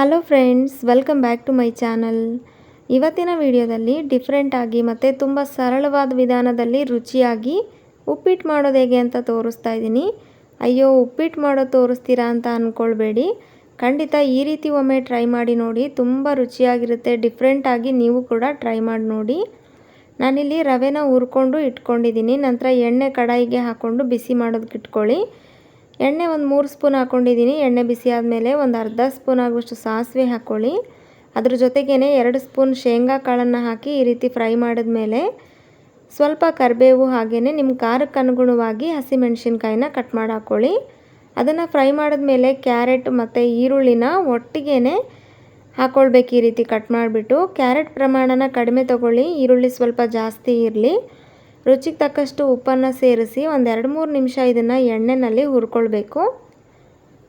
Hello friends welcome back to my channel ಇವತ್ತಿನ ವಿಡಿಯೋದಲ್ಲಿ ಡಿಫ್ರೆಂಟಾಗಿ ಮತ್ತು ತುಂಬ ಸರಳವಾದ ವಿಧಾನದಲ್ಲಿ ರುಚಿಯಾಗಿ ಉಪ್ಪಿಟ್ಟು ಮಾಡೋದು ಹೇಗೆ ಅಂತ ತೋರಿಸ್ತಾ ಇದ್ದೀನಿ. ಅಯ್ಯೋ, ಉಪ್ಪಿಟ್ಟು ಮಾಡೋದು ತೋರಿಸ್ತೀರಾ ಅಂತ ಅಂದ್ಕೊಳ್ಬೇಡಿ ಖಂಡಿತ ಈ ರೀತಿ ಒಮ್ಮೆ ಟ್ರೈ ಮಾಡಿ ನೋಡಿ, ತುಂಬ ರುಚಿಯಾಗಿರುತ್ತೆ ಡಿಫ್ರೆಂಟಾಗಿ ನೀವು ಕೂಡ ಟ್ರೈ ಮಾಡಿ ನೋಡಿ. ನಾನಿಲ್ಲಿ ರವೆನ ಹುರ್ಕೊಂಡು ಇಟ್ಕೊಂಡಿದ್ದೀನಿ. ನಂತರ ಎಣ್ಣೆ ಕಡಾಯಿಗೆ ಹಾಕ್ಕೊಂಡು ಬಿಸಿ ಮಾಡೋದಕ್ಕೆ ಇಟ್ಕೊಳ್ಳಿ. ಎಣ್ಣೆ ಒಂದು ಮೂರು ಸ್ಪೂನ್ ಹಾಕ್ಕೊಂಡಿದ್ದೀನಿ ಎಣ್ಣೆ ಬಿಸಿ ಆದಮೇಲೆ ಒಂದು ಅರ್ಧ ಸ್ಪೂನ್ ಆಗುವಷ್ಟು ಸಾಸಿವೆ ಹಾಕ್ಕೊಳ್ಳಿ ಅದ್ರ ಜೊತೆಗೇ ಎರಡು ಸ್ಪೂನ್ ಶೇಂಗಾ ಕಾಳನ್ನು ಹಾಕಿ ಈ ರೀತಿ ಫ್ರೈ ಮಾಡಿದ್ಮೇಲೆ ಸ್ವಲ್ಪ ಕರಿಬೇವು ಹಾಗೆಯೇ ನಿಮ್ಮ ಖಾರಕ್ಕೆ ಅನುಗುಣವಾಗಿ ಹಸಿಮೆಣ್ಸಿನ್ಕಾಯಿನ ಕಟ್ ಮಾಡಿ ಹಾಕ್ಕೊಳ್ಳಿ ಅದನ್ನು ಫ್ರೈ ಮಾಡಿದ್ಮೇಲೆ ಕ್ಯಾರೆಟ್ ಮತ್ತು ಈರುಳ್ಳಿನ ಒಟ್ಟಿಗೆ ಹಾಕ್ಕೊಳ್ಬೇಕು ಈ ರೀತಿ ಕಟ್ ಮಾಡಿಬಿಟ್ಟು. ಕ್ಯಾರೆಟ್ ಪ್ರಮಾಣನ ಕಡಿಮೆ ತೊಗೊಳ್ಳಿ. ಈರುಳ್ಳಿ ಸ್ವಲ್ಪ ಜಾಸ್ತಿ ಇರಲಿ. ರುಚಿಗೆ ತಕ್ಕಷ್ಟು ಉಪ್ಪನ್ನು ಸೇರಿಸಿ ಒಂದು ಎರಡು ಮೂರು ನಿಮಿಷ ಇದನ್ನು ಎಣ್ಣೆಯಲ್ಲಿ ಹುರ್ಕೊಳ್ಬೇಕು.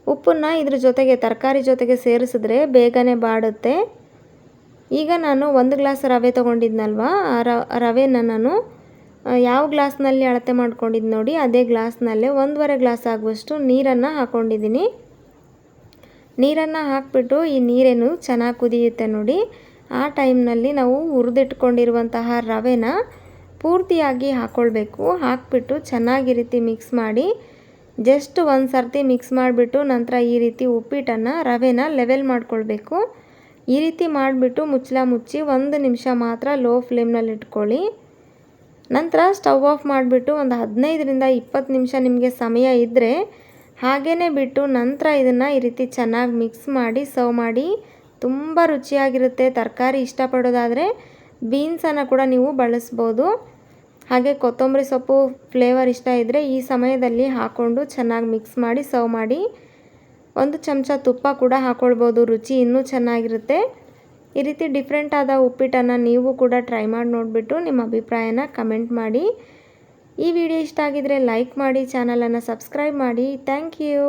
ಉಪ್ಪನ್ನು ಇದ್ರ ಜೊತೆಗೆ, ತರಕಾರಿ ಜೊತೆಗೆ ಸೇರಿಸಿದ್ರೆ ಬೇಗನೆ ಬಾಡುತ್ತೆ. ಈಗ ನಾನು ಒಂದು ಗ್ಲಾಸ್ ರವೆ ತೊಗೊಂಡಿದ್ನಲ್ವ? ಆ ರವೆನ ನಾನು ಯಾವ ಗ್ಲಾಸ್ನಲ್ಲಿ ಅಳತೆ ಮಾಡ್ಕೊಂಡಿದ್ದು ನೋಡಿ, ಅದೇ ಗ್ಲಾಸ್ನಲ್ಲೇ ಒಂದೂವರೆ ಗ್ಲಾಸ್ ಆಗುವಷ್ಟು ನೀರನ್ನು ಹಾಕ್ಕೊಂಡಿದ್ದೀನಿ ನೀರನ್ನು ಹಾಕಿಬಿಟ್ಟು ಈ ನೀರೇನು ಚೆನ್ನಾಗಿ ಕುದಿಯುತ್ತೆ ನೋಡಿ, ಆ ಟೈಮ್ನಲ್ಲಿ ನಾವು ಹುರಿದಿಟ್ಕೊಂಡಿರುವಂತಹ ರವೆನ ಪೂರ್ತಿಯಾಗಿ ಹಾಕ್ಕೊಳ್ಬೇಕು ಹಾಕಿಬಿಟ್ಟು ಚೆನ್ನಾಗಿ ರೀತಿ ಮಿಕ್ಸ್ ಮಾಡಿ ಜಸ್ಟ್ ಒಂದು ಸರ್ತಿ ಮಿಕ್ಸ್ ಮಾಡಿಬಿಟ್ಟು ನಂತರ ಈ ರೀತಿ ಉಪ್ಪಿಟ್ಟನ್ನು ರವೆನ ಲೆವೆಲ್ ಮಾಡ್ಕೊಳ್ಬೇಕು. ಈ ರೀತಿ ಮಾಡಿಬಿಟ್ಟು ಮುಚ್ಚಲ ಮುಚ್ಚಿ ಒಂದು ನಿಮಿಷ ಮಾತ್ರ ಲೋ ಫ್ಲೇಮ್ನಲ್ಲಿ ಇಟ್ಕೊಳ್ಳಿ. ನಂತರ ಸ್ಟವ್ ಆಫ್ ಮಾಡಿಬಿಟ್ಟು ಒಂದು ಹದಿನೈದರಿಂದ ಇಪ್ಪತ್ತು ನಿಮಿಷ ನಿಮಗೆ ಸಮಯ ಇದ್ದರೆ ಹಾಗೇ ಬಿಟ್ಟು ನಂತರ ಇದನ್ನು ಈ ರೀತಿ ಚೆನ್ನಾಗಿ ಮಿಕ್ಸ್ ಮಾಡಿ ಸರ್ವ್ ಮಾಡಿ, ತುಂಬ ರುಚಿಯಾಗಿರುತ್ತೆ. ತರಕಾರಿ ಇಷ್ಟಪಡೋದಾದರೆ ಬೀನ್ಸನ್ನು ಕೂಡ ನೀವು ಬಳಸ್ಬೋದು. ಹಾಗೆ ಕೊತ್ತಂಬರಿ ಸೊಪ್ಪು ಫ್ಲೇವರ್ ಇಷ್ಟ ಇದ್ದರೆ ಈ ಸಮಯದಲ್ಲಿ ಹಾಕ್ಕೊಂಡು ಚೆನ್ನಾಗಿ ಮಿಕ್ಸ್ ಮಾಡಿ ಸರ್ವ್ ಮಾಡಿ. ಒಂದು ಚಮಚ ತುಪ್ಪ ಕೂಡ ಹಾಕ್ಕೊಳ್ಬೋದು ರುಚಿ ಇನ್ನೂ ಚೆನ್ನಾಗಿರುತ್ತೆ. ಈ ರೀತಿ ಡಿಫ್ರೆಂಟ್ ಆದ ಉಪ್ಪಿಟ್ಟನ್ನು ನೀವು ಕೂಡ ಟ್ರೈ ಮಾಡಿ ನೋಡಿಬಿಟ್ಟು ನಿಮ್ಮ ಅಭಿಪ್ರಾಯನ ಕಮೆಂಟ್ ಮಾಡಿ. ಈ ವಿಡಿಯೋ ಇಷ್ಟ ಆಗಿದರೆ ಲೈಕ್ ಮಾಡಿ ಚಾನಲನ್ನು ಸಬ್ಸ್ಕ್ರೈಬ್ ಮಾಡಿ. Thank you